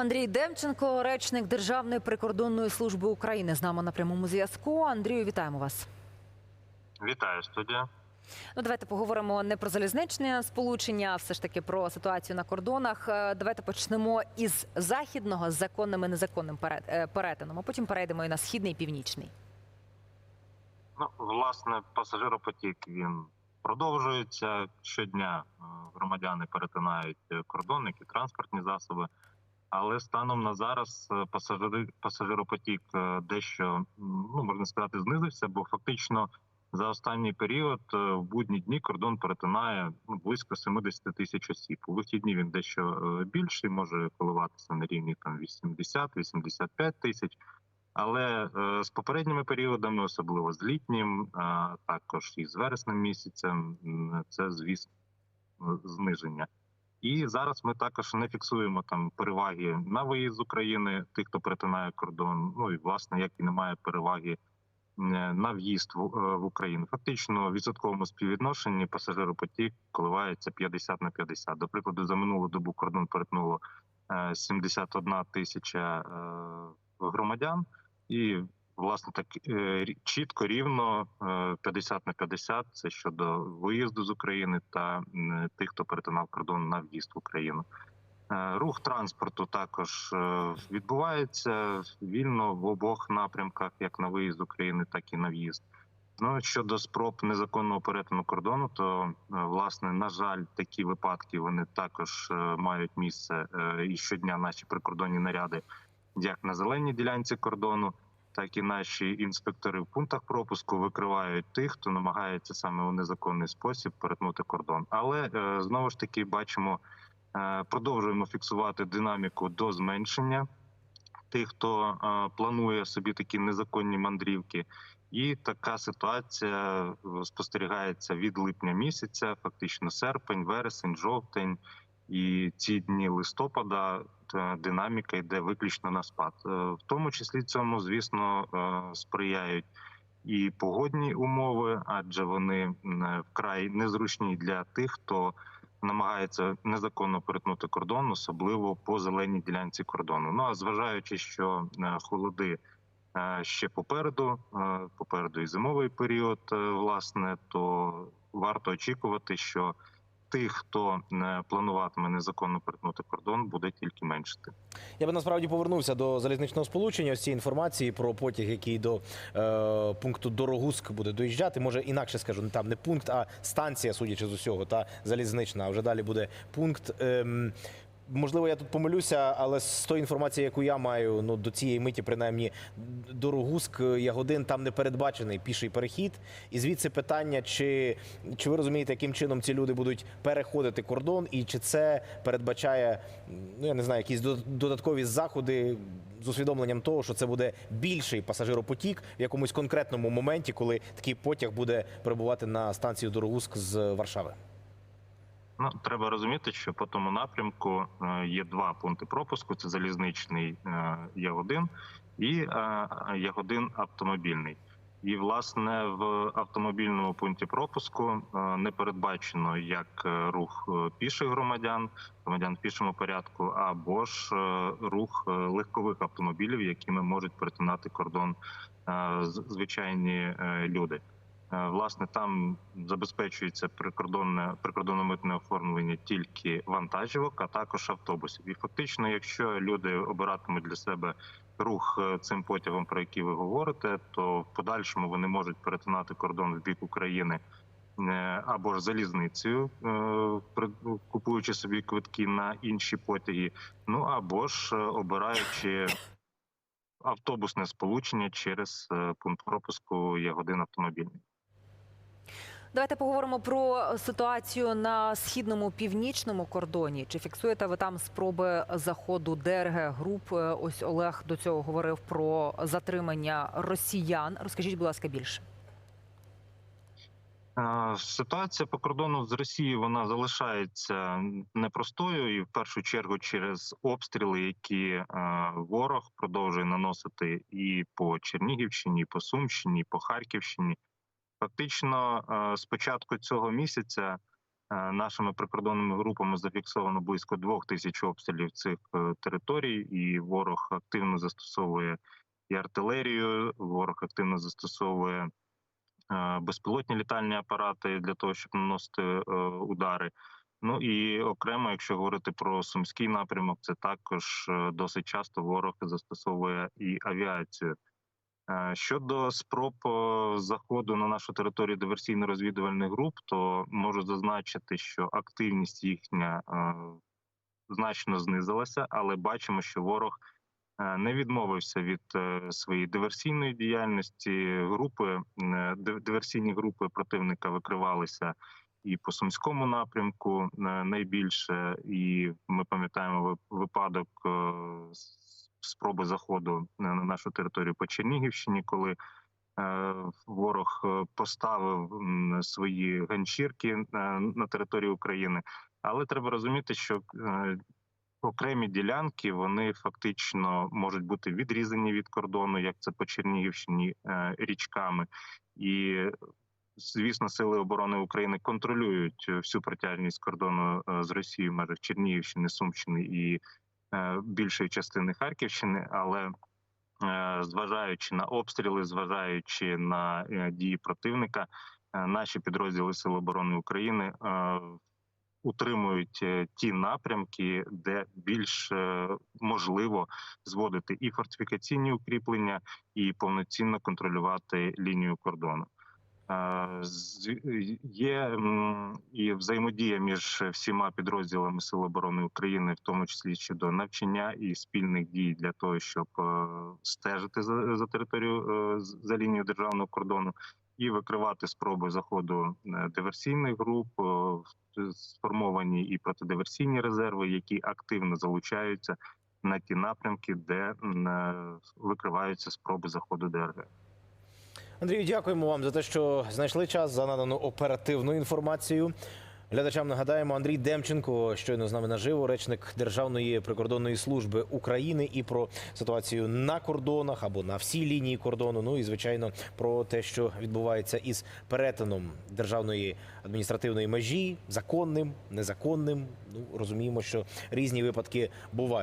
Андрій Демченко, речник Державної прикордонної служби України, з нами на прямому зв'язку. Андрію, вітаємо вас. Вітаю студія. Ну, давайте поговоримо не про залізничне сполучення, а все ж таки про ситуацію на кордонах. Е, Давайте почнемо із західного з законним і незаконним е, перетином, а потім перейдемо і на східний і північний. Ну, власне, пасажиропотік він продовжується щодня. е, Громадяни перетинають кордон, які транспортні засоби. Але станом на зараз е, пасажири пасажиропотік е, дещо ну можна сказати знизився, бо фактично за останній період е, в будні дні кордон перетинає ну, близько 70 тисяч осіб. У вихідні він дещо більший, може коливатися на рівні там 80-85 тисяч. Але з попередніми періодами, особливо з літнім, а також і з вереснем місяцем, це звісно зниження. І зараз ми також не фіксуємо там переваги на виїзд з України, тих, хто перетинає кордон. Ну і власне, як і немає переваги е, на в'їзд в, е, Україну. Фактично, в відсотковому співвідношенні пасажиропотік коливається 50 на 50. До прикладу, за минулу добу кордон перетнуло е, 71 тисяча е, громадян, і власне так е, чітко рівно е, 50 на 50 – Це щодо виїзду з України та тих, хто перетинав кордон на в'їзд в Україну. Е, Рух транспорту також е, відбувається вільно в обох напрямках, як на виїзд з України, так і на в'їзд. Ну щодо спроб незаконного перетину кордону, то е, власне на жаль, такі випадки вони також е, мають місце е, і щодня наші прикордонні наряди, як на зеленій ділянці кордону, так і наші інспектори в пунктах пропуску викривають тих, хто намагається саме у незаконний спосіб перетнути кордон. Але е, знову ж таки бачимо, е, продовжуємо фіксувати динаміку до зменшення тих, хто е, планує собі такі незаконні мандрівки. І така ситуація спостерігається від липня місяця, фактично серпень, вересень, жовтень і ці дні листопада. Та Динаміка йде виключно на спад. Е, В тому числі цьому, звісно, е, сприяють і погодні умови, адже вони вкрай незручні для тих, хто намагається незаконно перетнути кордон, особливо по зеленій ділянці кордону. Ну а зважаючи, що е, холоди е, ще попереду, е, попереду і зимовий період, е, власне, то варто очікувати, що тих, хто не плануватиме незаконно перетнути кордон, буде тільки меншити. Я би насправді повернувся до залізничного сполучення. Ось цієї інформації про потяг, який до е, пункту Дорогуськ буде доїжджати. Може інакше скажу, не там не пункт, а станція, судячи з усього, та залізнична. А вже далі буде пункт. Ем, Можливо, я тут помилюся, але з тої інформації, яку я маю, ну до цієї миті, принаймні, Дорогуськ, Ягодин, там не передбачений піший перехід. І звідси питання, чи, чи ви розумієте, яким чином ці люди будуть переходити кордон, і чи це передбачає, ну я не знаю, якісь дод- додаткові заходи з усвідомленням того, що це буде більший пасажиропотік в якомусь конкретному моменті, коли такий потяг буде прибувати на станцію Дорогуськ з Варшави. Ну, треба розуміти, що по тому напрямку е, є два пункти пропуску: це залізничний е, Ягодин і е, Ягодин автомобільний. І власне в автомобільному пункті пропуску е, не передбачено як е, рух е, піших громадян, громадян в пішому порядку, або ж е, рух е, легкових автомобілів, якими можуть перетинати кордон е, звичайні е, люди. Е, Власне, там забезпечується прикордонне прикордонно-митне оформлення тільки вантажівок, а також автобусів. І фактично, якщо люди обиратимуть для себе рух е, цим потягом, про який ви говорите, то в подальшому вони можуть перетинати кордон в бік України е, або ж залізницею, купуючи собі квитки на інші потяги, ну або ж обираючи автобусне сполучення через пункт пропуску Ягодин автомобільний. Давайте поговоримо про ситуацію на східному північному кордоні. Чи фіксуєте ви там спроби заходу ДРГ груп? Е, Ось Олег до цього говорив про затримання росіян. Розкажіть, будь ласка, більше. Ситуація по кордону з Росією вона залишається непростою, і в першу чергу через обстріли, які е, ворог продовжує наносити і по Чернігівщині, і по Сумщині, і по Харківщині. Фактично, е, з початку цього місяця Е, Нашими прикордонними групами зафіксовано близько двох тисяч обстрілів цих е, територій, і ворог активно застосовує і артилерію. Ворог активно застосовує безпілотні літальні апарати для того, щоб наносити удари. Ну і окремо, якщо говорити про сумський напрямок, це також досить часто ворог застосовує і авіацію. Е, Щодо спроб е, заходу на нашу територію диверсійно-розвідувальних груп, то можу зазначити, що активність їхня е, значно знизилася, але бачимо, що ворог не відмовився від своєї диверсійної діяльності. Групи диверсійні групи противника викривалися і по сумському напрямку найбільше. І ми пам'ятаємо ви- випадок с- спроби заходу на на нашу територію по Чернігівщині, коли е, ворог е, поставив свої ганчірки е, на території України. Але треба розуміти, що е, окремі ділянки вони фактично можуть бути відрізані від кордону, як це по Чернігівщині е, річками, і звісно, сили оборони України контролюють всю протяжність кордону е, з Росією в межах Чернігівщини, Сумщини і е, більшої частини Харківщини, але е, зважаючи на обстріли, зважаючи на е, дії противника, е, наші підрозділи Сил оборони України е, утримують е, ті напрямки, де більш е, можливо зводити і фортифікаційні укріплення, і повноцінно контролювати лінію кордону. Е, Є і взаємодія між всіма підрозділами Сил оборони України, в тому числі щодо навчання і спільних дій для того, щоб е, стежити за, за територію е, за лінією державного кордону і викривати спроби заходу диверсійних груп, сформовані і протидиверсійні резерви, які активно залучаються на ті напрямки, де викриваються спроби заходу ДРГ. Андрію, дякуємо вам за те, що знайшли час за надану оперативну інформацію. Глядачам нагадаємо, Андрій Демченко щойно з нами наживо, речник Державної прикордонної служби України і про ситуацію на кордонах або на всій лінії кордону. Ну і звичайно про те, що відбувається із перетином державної адміністративної межі, законним, незаконним. Ну розуміємо, що різні випадки бувають.